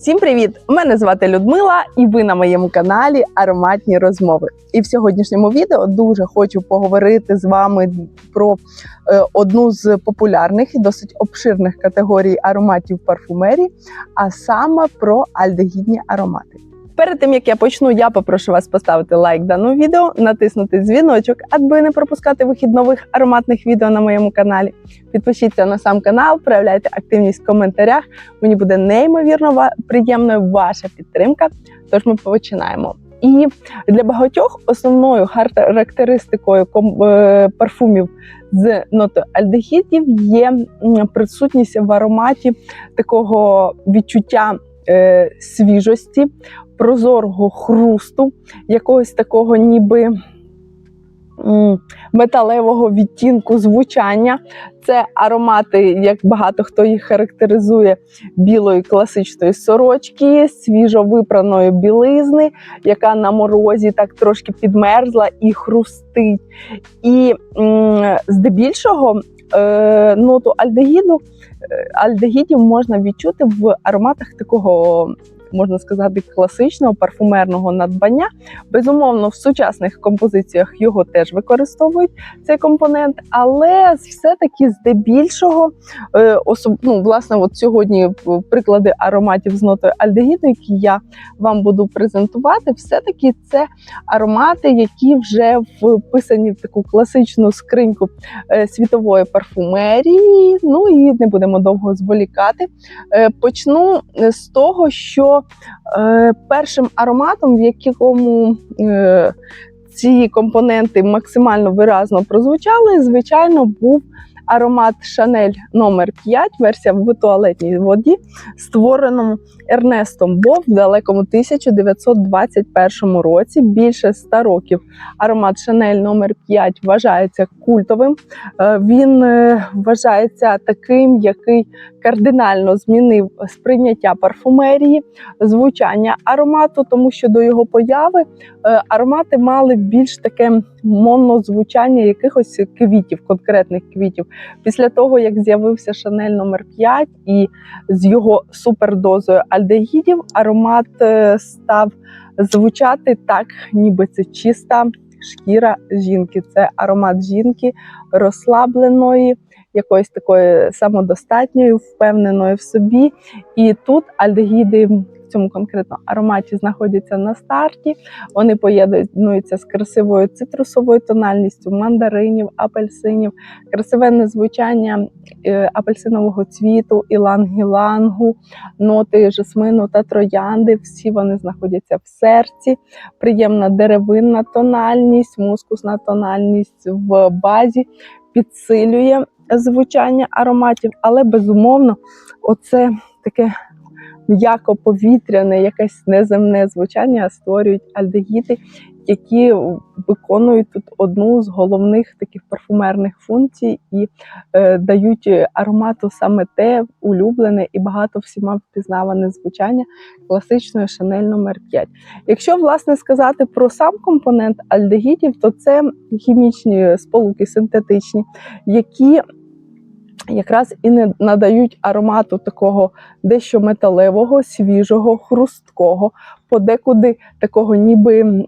Всім привіт! Мене звати Людмила, і ви на моєму каналі Ароматні розмови. І в сьогоднішньому відео дуже хочу поговорити з вами про е, одну з популярних і досить обширних категорій ароматів парфумерії, а саме про альдегідні аромати. Перед тим як я почну, я попрошу вас поставити лайк даному відео, натиснути дзвіночок, аби не пропускати вихід нових ароматних відео на моєму каналі. Підпишіться на сам канал, проявляйте активність в коментарях. Мені буде неймовірно приємною ваша підтримка. Тож ми починаємо. І для багатьох основною характеристикою е, парфумів з нотою альдегідів є присутність в ароматі такого відчуття е, свіжості, прозорого хрусту, якогось такого ніби металевого відтінку звучання. Це аромати, як багато хто їх характеризує, білої класичної сорочки, свіжовипраної білизни, яка на морозі так трошки підмерзла і хрустить. І здебільшого е, ноту альдегіду, е, альдегідів можна відчути в ароматах такого. Можна сказати, класичного парфумерного надбання. Безумовно, в сучасних композиціях його теж використовують цей компонент, але все-таки здебільшого, е, особ... ну, власне, от сьогодні е, приклади ароматів з нотою альдегіду, які я вам буду презентувати, все-таки це аромати, які вже вписані в таку класичну скриньку е, світової парфумерії. Ну і не будемо довго зволікати. Почну з того, що е, першим ароматом, в якому е, ці компоненти максимально виразно прозвучали, звичайно, був аромат Шанель номер 5 версія в туалетній воді, створеному Ернестом Бо в далекому 1921 році, більше 100 років. Аромат Шанель номер 5 вважається культовим. Е, Він е, вважається таким, який кардинально змінив сприйняття парфумерії, звучання аромату, тому що до його появи е, аромати мали більш таке монозвучання якихось квітів, конкретних квітів. Після того, як з'явився Шанель номер 5 і з його супердозою альдегідів, аромат е, став звучати так, ніби це чиста шкіра жінки. Це аромат жінки розслабленої, якоїсь такої самодостатньої, впевненої в собі. І тут альдегіди цьому конкретно ароматі знаходяться на старті. Вони поєднуються з красивою цитрусовою тональністю мандаринів, апельсинів, красиве звучання е, апельсинового цвіту, іланг-ілангу, ноти жасмину та троянди. Всі вони знаходяться в серці. Приємна деревинна тональність, мускусна тональність в базі підсилює звучання ароматів, але безумовно, оце таке м'яко повітряне, якесь неземне звучання створюють альдегіди, які виконують тут одну з головних таких парфумерних функцій і е, дають аромату саме те улюблене і багато всіма впізнаване звучання класичної Шанель номер 5 Якщо власне сказати про сам компонент альдегідів, то це хімічні сполуки синтетичні, які якраз і не надають аромату такого дещо металевого, свіжого, хрусткого, подекуди такого ніби.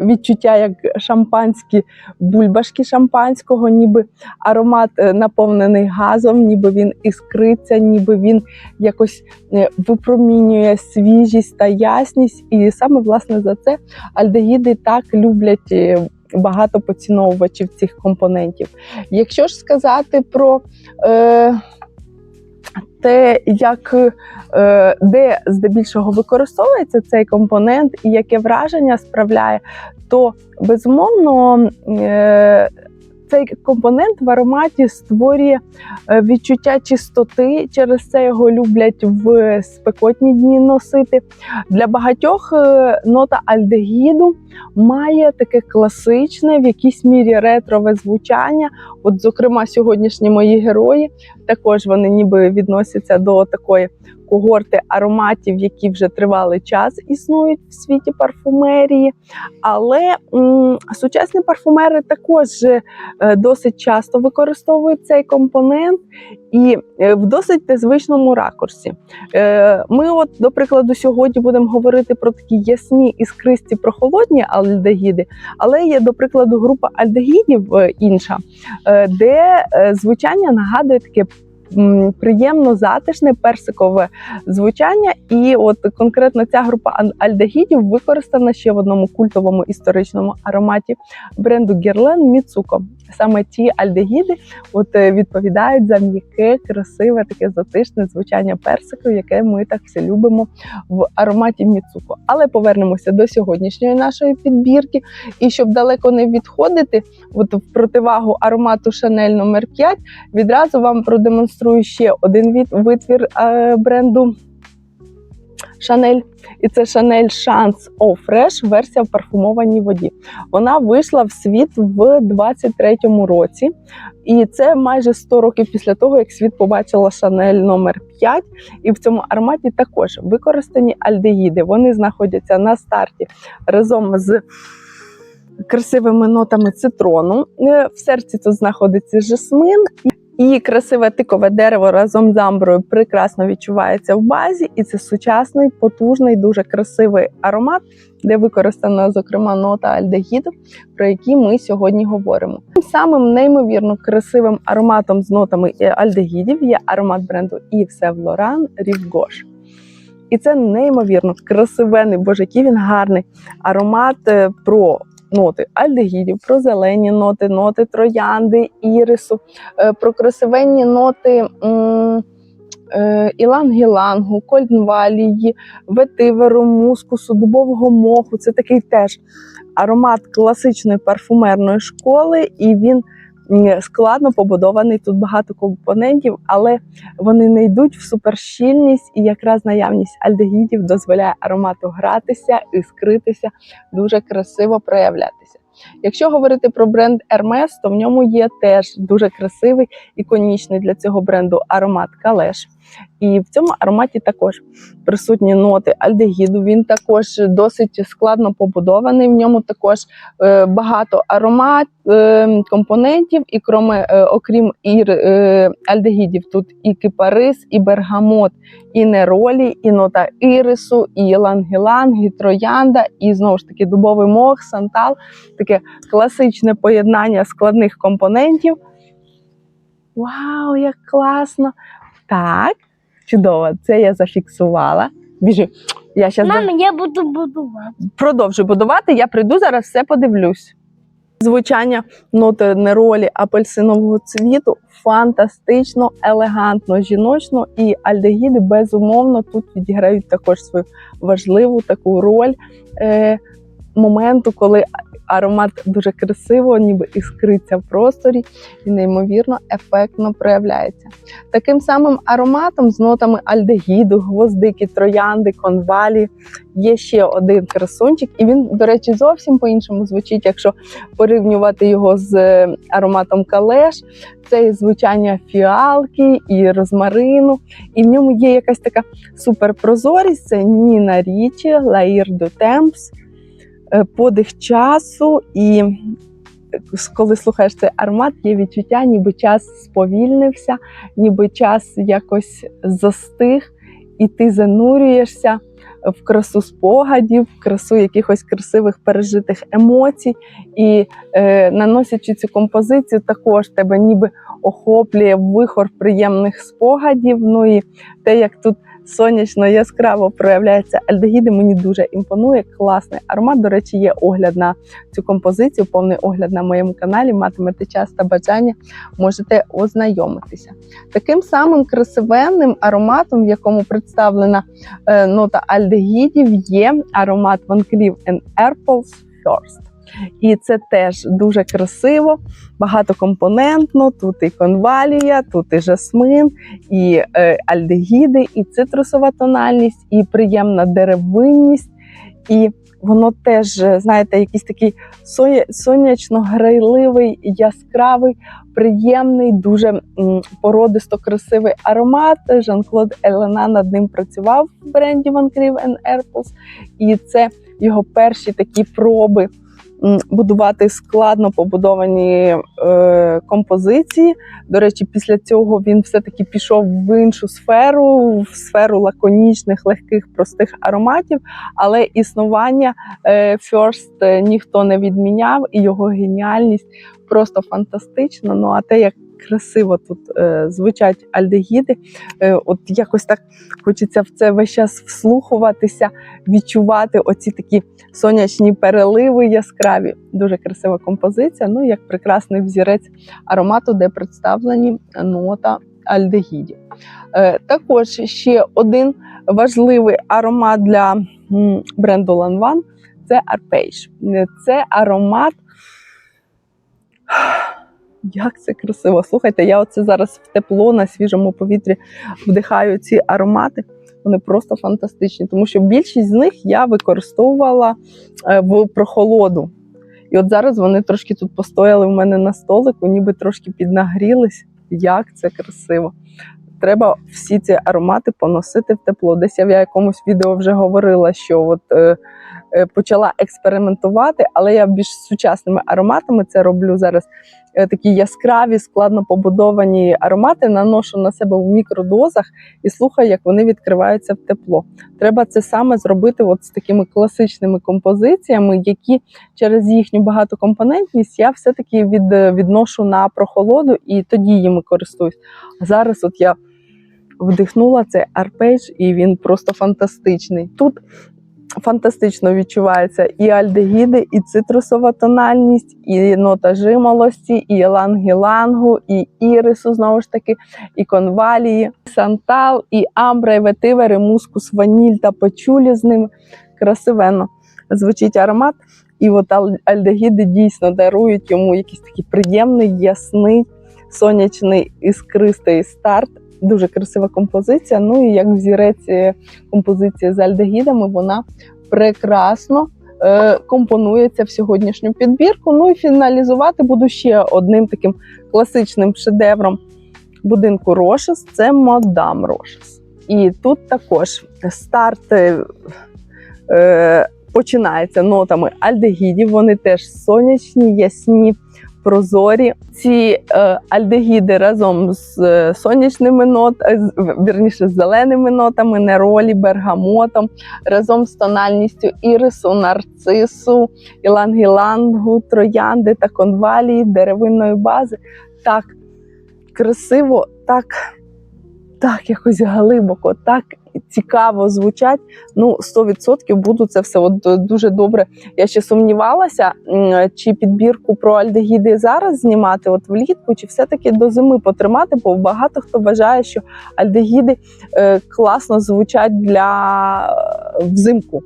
Відчуття як шампанські бульбашки шампанського, ніби аромат е, наповнений газом, ніби він іскриться, ніби він якось е, випромінює свіжість та ясність. І саме власне за це альдегіди так люблять е, багато поціновувачів цих компонентів. Якщо ж сказати про е, те, як е, де здебільшого використовується цей компонент і яке враження справляє, то безумовно. Е, цей компонент в ароматі створює е, відчуття чистоти, через це його люблять в спекотні дні носити. Для багатьох е, нота альдегіду має таке класичне, в якійсь мірі ретрове звучання. От, зокрема, сьогоднішні мої герої також вони ніби відносяться до такої когорти ароматів, які вже тривалий час існують в світі парфумерії. Але м, сучасні парфумери також е, досить часто використовують цей компонент і е, в досить незвичному ракурсі. Е, Ми, от, до прикладу, сьогодні будемо говорити про такі ясні іскристі прохолодні альдегіди, але є, до прикладу, група альдегідів е, інша, е, де е, звучання нагадує таке. Приємно затишне персикове звучання, і от конкретно ця група альдегідів використана ще в одному культовому історичному ароматі бренду Герлен Міцуко. Саме ті альдегіди от е, відповідають за м'яке, красиве, таке затишне звучання персику, яке ми так все любимо в ароматі Міцуко. Але повернемося до сьогоднішньої нашої підбірки. І щоб далеко не відходити, от в противагу аромату Chanel номер 5 відразу вам продемонструю ще один витвір е, бренду. Chanel. І це Chance Eau Fresh, версія в парфумованій воді. Вона вийшла в світ в 23-му році, і це майже 100 років після того, як світ побачила Chanel номер 5. І в цьому ароматі також використані альдегіди. Вони знаходяться на старті разом з красивими нотами цитрону. Е, В серці тут знаходиться жасмин. Красиве тикове дерево разом з амброю прекрасно відчувається в базі, і це сучасний, потужний, дуже красивий аромат, де використана зокрема нота альдегіду, про які ми сьогодні говоримо. Тим самим неймовірно красивим ароматом з нотами альдегідів є аромат бренду Yves Saint Laurent. І це неймовірно красивений, боже, він гарний аромат е, про ноти альдегідів, про зелені ноти, ноти троянди, ірису, е, про красивенні ноти е, іланг-ілангу, кольнвалії, ветиверу, мускусу, дубового моху. Це такий теж аромат класичної парфумерної школи, і він складно побудований. Тут багато компонентів, але вони не йдуть в суперщільність, і якраз наявність альдегідів дозволяє аромату гратися і скритися, дуже красиво проявлятися. Якщо говорити про бренд Hermes, то в ньому є теж дуже красивий іконічний для цього бренду аромат Калеш. І в цьому ароматі також присутні ноти альдегіду. Він також досить складно побудований. В ньому також е, багато аромат е, компонентів, і кроме, е, окрім ір, альдегідів, тут і кипарис, і бергамот, і неролі, і нота ірису, і лангіланг, і троянда, і знову ж таки дубовий мох, сантал. Таке класичне поєднання складних компонентів. Вау, як класно! Так, чудово, це я зафіксувала. Біжи. Я зараз Мама, я буду будувати. продовжу будувати. Я прийду зараз, все подивлюсь. Звучання ноти неролі апельсинового цвіту фантастично, елегантно, жіночно, і альдегіди безумовно тут відіграють також свою важливу таку роль е, моменту, коли аромат дуже красиво, ніби іскриться в просторі і неймовірно ефектно проявляється. Таким самим ароматом з нотами альдегіду, гвоздики, троянди, конвалі є ще один красунчик, і він, до речі, зовсім по-іншому звучить, якщо порівнювати його з е, ароматом калеш. Це звучання фіалки і розмарину, і в ньому є якась така суперпрозорість. Це Ніна Річі, Лаїр Темпс, подих часу. І коли слухаєш цей аромат, є відчуття, ніби час сповільнився, ніби час якось застиг, і ти занурюєшся в красу спогадів, в красу якихось красивих пережитих емоцій. І е, наносячи цю композицію, також тебе ніби охоплює вихор приємних спогадів. Ну і те, як тут сонячно яскраво проявляється альдегіди, мені дуже імпонує. Класний аромат. До речі, є огляд на цю композицію, повний огляд на моєму каналі. Матимете час та бажання, можете ознайомитися. Таким самим красивенним ароматом, в якому представлена е, нота альдегідів, є аромат Van Cleef Arpels First. І це теж дуже красиво, багатокомпонентно. Тут і конвалія, тут і жасмин, і е, альдегіди, і цитрусова тональність, і приємна деревинність, і воно теж, е, знаєте, якийсь такий соня- сонячно-грайливий, яскравий, приємний, дуже породисто красивий аромат. Жан-Клод Елена над ним працював в бренді Van Cleef Arpels. І це його перші такі проби будувати складно побудовані е, композиції. До речі, після цього він все-таки пішов в іншу сферу, в сферу лаконічних, легких, простих ароматів. Але існування е, First е, ніхто не відміняв, і його геніальність просто фантастична. Ну а те, як красиво тут е, звучать альдегіди, е, от якось так хочеться в це весь час вслухуватися, відчувати оці такі сонячні переливи яскраві. Дуже красива композиція. Ну як прекрасний взірець аромату, де представлені нота альдегідів. Е, також ще один важливий аромат для бренду Lanvin – це. Е, Це аромат. Як це красиво. Слухайте, я оце зараз в тепло на свіжому повітрі вдихаю ці аромати. Вони просто фантастичні, тому що більшість з них я використовувала е, в прохолоду. І от зараз вони трошки тут постояли в мене на столику, ніби трошки піднагрілись. Як це красиво! Треба всі ці аромати поносити в тепло. Десь я в якомусь відео вже говорила, що от е, е, почала експериментувати, але я більш сучасними ароматами це роблю зараз. Е, такі яскраві, складно побудовані аромати наношу на себе в мікродозах і слухаю, як вони відкриваються в тепло. Треба це саме зробити от з такими класичними композиціями, які через їхню багатокомпонентність я все-таки від, відношу на прохолоду і тоді їми користуюсь. А зараз от я вдихнула цей арпейдж, і він просто фантастичний. Тут фантастично відчувається і альдегіди, і цитрусова тональність, і нота жимолості, і лангілангу, і ірису, знову ж таки, і конвалії, і сантал, і амбра, і ветивери, мускус, ваніль та пачулі з ними. Красивенно звучить аромат. І от альдегіди дійсно дарують йому якийсь такий приємний, ясний, сонячний іскристий старт. Дуже красива композиція. Ну і як взірець композиції з альдегідами, вона прекрасно е, компонується в сьогоднішню підбірку. Ну і фіналізувати буду ще одним таким класичним шедевром будинку Рошес це Мадам Рошес. І тут також старт е, е, починається нотами альдегідів. Вони теж сонячні, ясні, прозорі. Ці е, альдегіди разом з е, сонячними нотами, вірніше з зеленими нотами, неролі, бергамотом, разом з тональністю ірису, нарцису, ілангілангу, троянди та конвалії, деревинної бази. Так красиво, так, так якось глибоко, так цікаво звучать. Ну, 100% буду це все от е, дуже добре. Я ще сумнівалася, чи підбірку про альдегіди зараз знімати, от влітку, чи все-таки до зими потримати, бо багато хто вважає, що альдегіди е, класно звучать для е, взимку.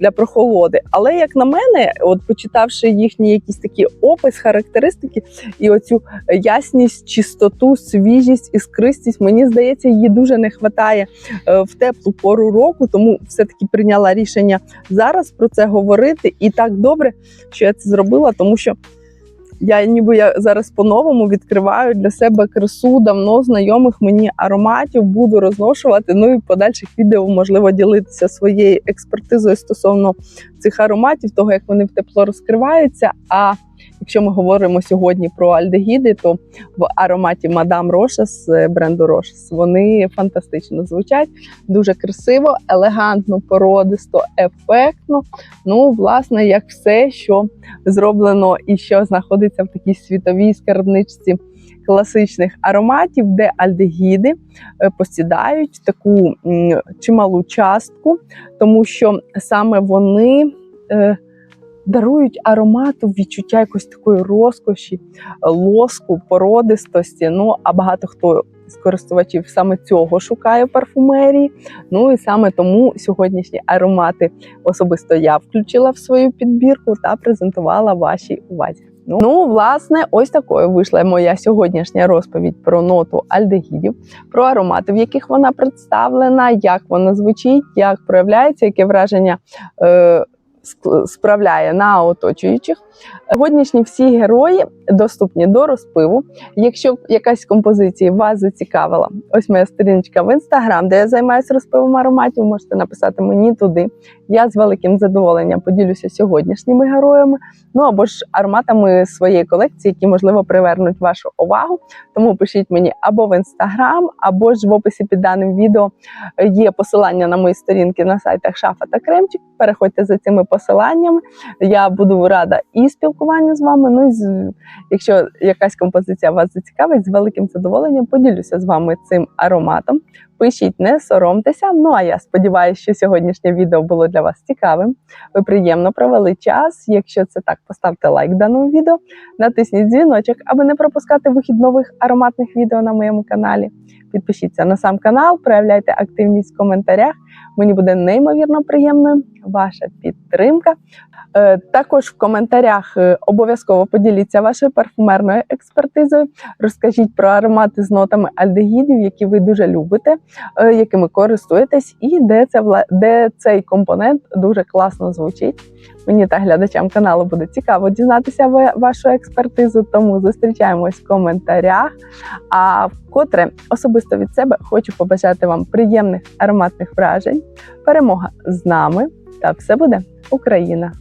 Для прохолоди, але як на мене, от почитавши їхні якісь такі опис, характеристики і оцю ясність, чистоту, свіжість, іскристість, мені здається, її дуже не вистачає е, в теплу пору року, тому все-таки прийняла рішення зараз про це говорити. І так добре, що я це зробила, тому що я ніби я зараз по-новому відкриваю для себе красу давно знайомих мені ароматів, буду розношувати. Ну і подальших відео можливо ділитися своєю експертизою стосовно цих ароматів, того як вони в тепло розкриваються. А якщо ми говоримо сьогодні про альдегіди, то в ароматі Мадам Рошес бренду Рошес вони фантастично звучать, дуже красиво, елегантно, породисто, ефектно. Ну, власне, як все, що зроблено і що знаходиться в такій світовій скарбничці класичних ароматів, де альдегіди е, посідають таку чималу частку, тому що саме вони. Дарують аромату відчуття якось такої розкоші, лоску, породистості. Ну а багато хто з користувачів саме цього шукає в парфумерії. Ну і саме тому сьогоднішні аромати особисто я включила в свою підбірку та презентувала вашій увазі. Ну, ну, власне, ось такою вийшла моя сьогоднішня розповідь про ноту альдегідів, про аромати, в яких вона представлена, як вона звучить, як проявляється, яке враження е, справляє на оточуючих. Сьогоднішні всі герої доступні до розпиву. Якщо якась композиція вас зацікавила, ось моя сторіночка в інстаграм, де я займаюся розпивом ароматів, можете написати мені туди. Я з великим задоволенням поділюся сьогоднішніми героями, ну або ж ароматами своєї колекції, які можливо привернуть вашу увагу. Тому пишіть мені або в інстаграм, або ж в описі під даним відео є посилання на мої сторінки на сайтах Шафа та Кремчик. Переходьте за цими посиланнями. Я буду рада і спілкуванню з вами. Ну і якщо якась композиція вас зацікавить, з великим задоволенням поділюся з вами цим ароматом. Пишіть, не соромтеся. Ну а я сподіваюся, що сьогоднішнє відео було для вас цікавим. Ви приємно провели час. Якщо це так, поставте лайк даному відео, натисніть дзвіночок, аби не пропускати вихід нових ароматних відео на моєму каналі. Підпишіться на сам канал, проявляйте активність в коментарях. Мені буде неймовірно приємною ваша підтримка. Е, Також в коментарях е, обов'язково поділіться вашою парфумерною експертизою. Розкажіть про аромати з нотами альдегідів, які ви дуже любите, е, якими користуєтесь, і де це де цей компонент дуже класно звучить. Мені та глядачам каналу буде цікаво дізнатися ва- вашу експертизу, тому зустрічаємось в коментарях. А вкотре особисто від себе хочу побажати вам приємних ароматних вражень, перемога з нами, та все буде Україна!